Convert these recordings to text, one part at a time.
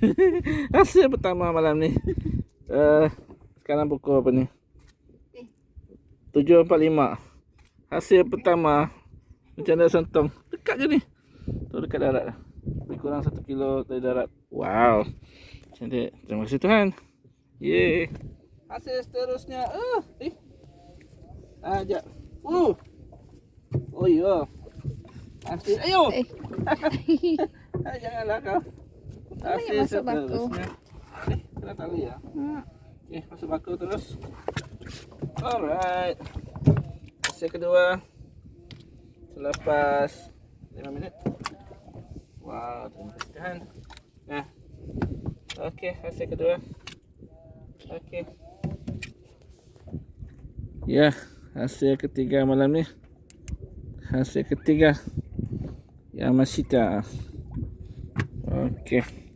Hasil pertama malam ni. Uh, sekarang pukul apa ni? 7.45. Hasil pertama. Macam mana santong? Dekat je ni. Tu dekat darat. Lebih kurang 1 kilo dari darat. Wow. Cantik. Terima kasih Tuhan. Yeay. Hasil seterusnya. Uh, eh. Ah, jap. Uh. Oh ya. Hasil. Ayo. Eh. Ah, Janganlah kau. Nak masuk baku? seterusnya. Eh, kena tali ya. Hmm. Okey, masuk baku terus. Alright. Hasil kedua. Selepas 5 minit. Wow, terima kasih Tuhan. Nah. Okey, hasil kedua. Okey. Ya, hasil ketiga malam ni. Hasil ketiga. Yamashita. Okey.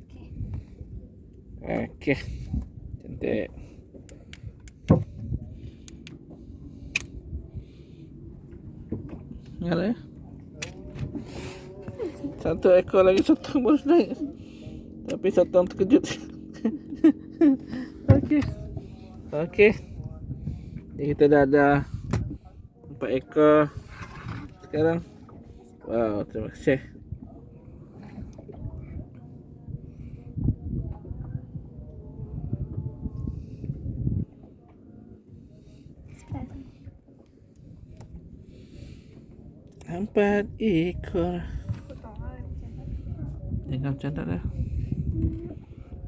Okey. Cantik. Nyala ya. Satu ekor lagi sotong baru naik. Tapi sotong terkejut. Okey. Okey. Jadi kita dah ada empat ekor sekarang. Wow, terima kasih. Empat ekor. Jangan mencatat dah.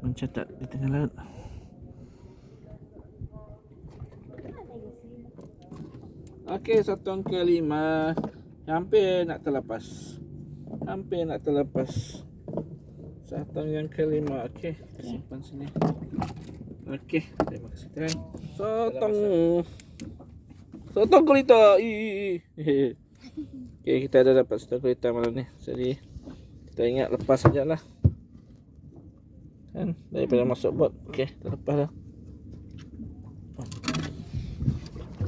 Mencatat di tengah laut. Okey, sotong kelima. Hampir nak terlepas. Hampir nak terlepas. Sotong yang kelima. Okey, simpan sini. Okey, terima kasih Tuhan. Sotong. Sotong kulita. Ih. Okey, kita dah dapat sotong kulita malam ni. Jadi kita ingat lepas sajalah. Kan daripada masuk bot. Okey, kita lepas dah.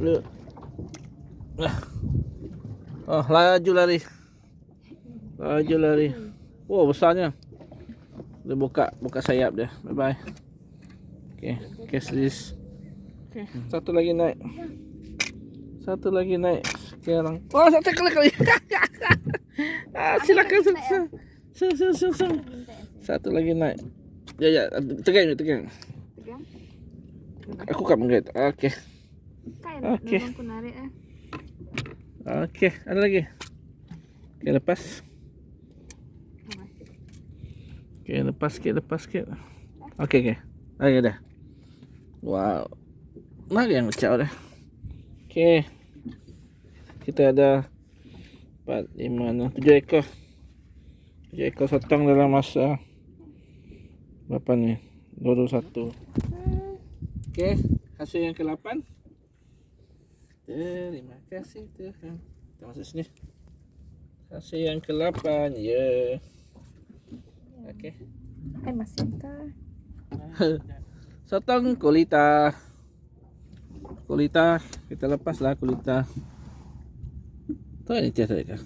Look. Ah. Oh, laju lari. Laju lari. Oh, besarnya. Dia buka buka sayap dia. Bye bye. Okey, case this. Okey, satu lagi naik. Satu lagi naik sekarang. Oh, satu kali kali. ah, silakan silakan. Sing sing sing sing. Satu lagi naik. Ya ya, tegang ni tegang. Aku kat menggait. Okey. Kan Okey. eh. Okey, ada lagi. Okey, lepas. Okey, lepas sikit, lepas sikit. Okey, okey. Okey dah. Wow. Nak yang macam dah. Okey. Kita ada 4, 5, 6, 7 ekor. 7 ekor sotong dalam masa berapa ni? 21. Okey, hasil yang ke-8. Terima kasih Tuhan. Kita masuk sini. Hasil yang ke-8. Ya. Okey. Eh masih ke? Sotong kulita. Kulita. Kita lepaslah kulita. Tu ni tiada kah?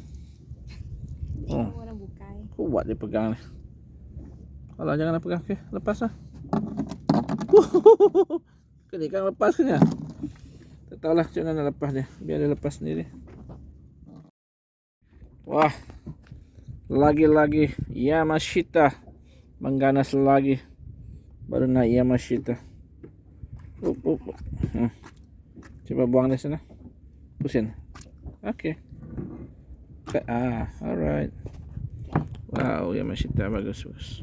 Oh. Orang bukai. Kuat dia pegang ni. Kalau jangan nak pegang. Okey, lepas lah. Kena kan lepas kena. Tak tahulah macam mana nak lepas dia. Biar dia lepas sendiri. Wah. Lagi-lagi Yamashita mengganas lagi. Baru naik Yamashita. Up, up, up. Hmm. Coba buang di sana. Pusing. Okey. Ah, alright. Wow, Yamashita bagus bagus.